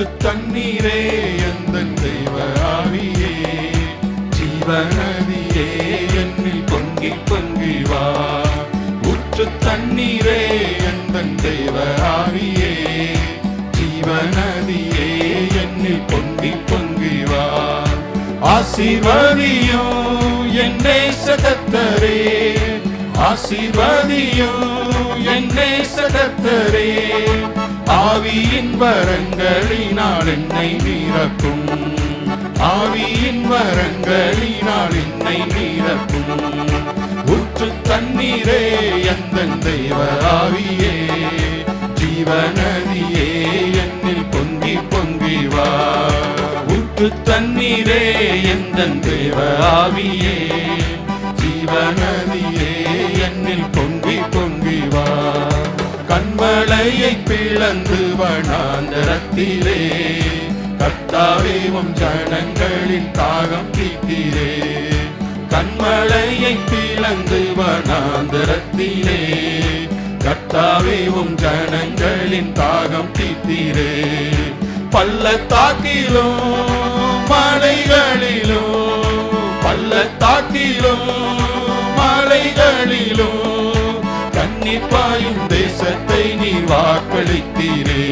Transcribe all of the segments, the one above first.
ஊற்று தண்ணீரே எந்த தெய்வ ஆவியே? ஜீவநதியே என்னில் பொங்கி பொங்கி வா. ஊற்று தண்ணீரே எந்த தெய்வ ஆவியே? ஜீவநதியே என்னில் பொங்கி பொங்கி வா. ஆசீர்வதியோ என்னை சதத்தரே ஆசீர்வதியோ என்னை சதத்தரே ஆவியின் வரங்களினால் என்னை நீரக்கும் ஆவியின் வரங்களினால் என்னை நீரக்கும் உற்று தண்ணீரே எந்த தெய்வ ஆவியே. ஜீவநதியே என்னில் பொங்கி பொங்கி வா. உற்று தண்ணீரே எந்த தேவ ஆவியே. ஜீவநதியே என்னில் பொங்கி பொங்கி வா. கண்மலையை பிளந்து வனாந்தரத்திலே கத்தாவேவும் ஜனங்களின் தாகம் தீர்த்தீரே கண்மலையை பிளந்து வனாந்தரத்திலே கத்தாவேவும் ஜனங்களின் தாகம் தீர்த்தீரே பள்ளத்தாக்கிலும் மலைகளிலும் பள்ளத்தாக்கிலும் மலைகளிலும் தண்ணீர் பாயும் தேசத்தை நீர் வாக்களித்தீரே.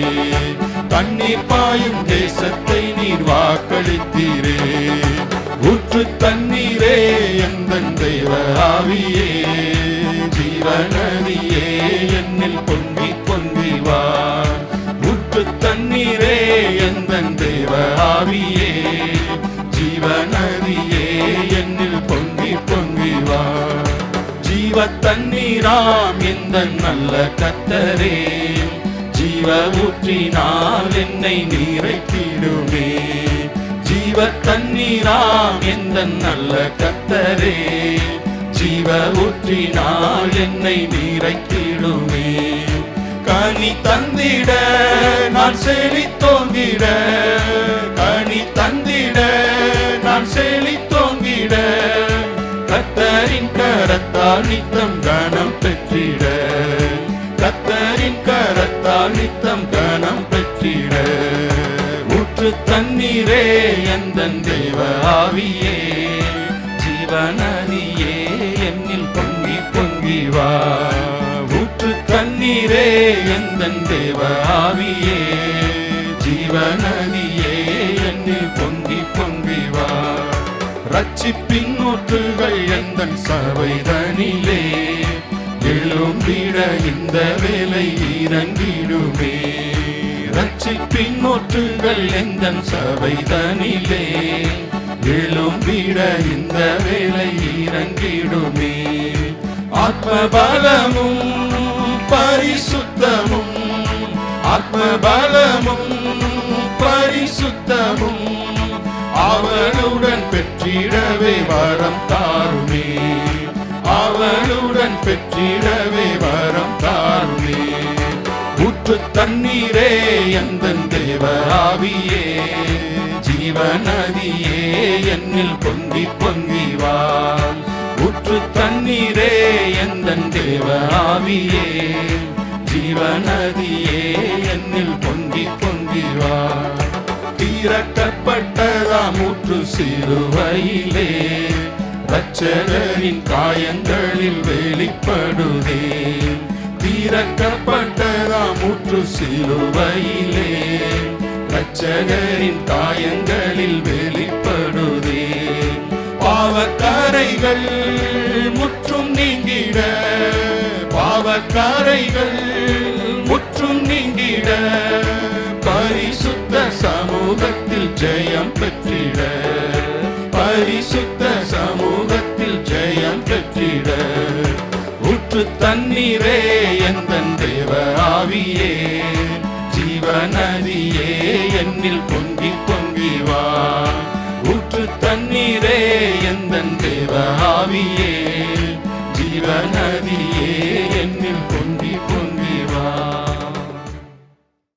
தண்ணீர் பாயும் தேசத்தை நீர் வாக்களித்தீரே. ஊற்று தண்ணீரே எந்த தெய்வ ஆவியே. ஜீவன ஜீவ தண்ணீராம் எந்த நல்ல கத்தரே. ஜீவ ஊற்றினால் என்னை நீரைத்திடுமே ஜீவ தண்ணீராம் எந்த நல்ல கத்தரே. ஜீவ ஊற்றினால் என்னை நீரைத்திடுமே கனி தந்திட நான் செழித்தோங்கிட கனி தந்திட நான் செழித்தோங்கிட கத்தரின் கரத்தால் நித்தம் கனம் பெற்றிட. கத்தரின் கரத்தால் நித்தம் கனம் பெற்றிட. ஊற்று தண்ணீரே எந்த தெய்வ ஆவியே. ஜீவநதியே என்னில் பொங்கி பொங்கி வா. ஊற்று தண்ணீரே எந்த தேவ ஆவியே. ஜீவநதியே ரட்சிப்பின் ஊற்றுகள் எந்த சபைதனிலே எழும்பிட இந்த வேலை இறங்கிடுமே. ரட்சிப்பின் ஊற்றுகள் எந்த சபைதனிலே எழும்பிட இந்த வேலை இறங்கிடுமே. ஆத்மபலமும் பரிசுத்தமும் ஆத்மபலமும் பரிசுத்தமும். அவளுடன் பெற்றிடவே வரம் தாருமே. அவளுடன் பெற்றிடவே வரம் தாருமே. ஊற்று தண்ணீரே எந்த தேவராவியே. ஜீவநதியே என்னில் பொங்கி பொங்கி வா. ஊற்று தண்ணீரே எந்த தேவராவியே. ஜீவநதியே என்னில் பொங்கி பொங்கி வா. தீரக்கப்பட்டதாம் முற்று சிறுவையிலே ரச்சகரின் காயங்களில் வெளிப்படுதே. தீரக்கப்பட்டதாம் ஊற்று சிலுவையிலே ரட்சகரின் காயங்களில் வெளிப்படுதே. பாவக்காரைகள் முற்றும் நீங்கிட பாவக்காரைகள் முற்றும் நீங்கிட பரிசு ஜெயம் பெற்றிட. பரிசுத்த சமூகத்தில் ஜெயம் பெற்றிட. ஊற்று தண்ணீரே எந்த தேவ ஆவியே. ஜீவநதியே என்னில் பொங்கி பொங்கி வா. ஊற்று தண்ணீரே எந்த தேவ ஆவியே. ஜீவநதியே என்னில்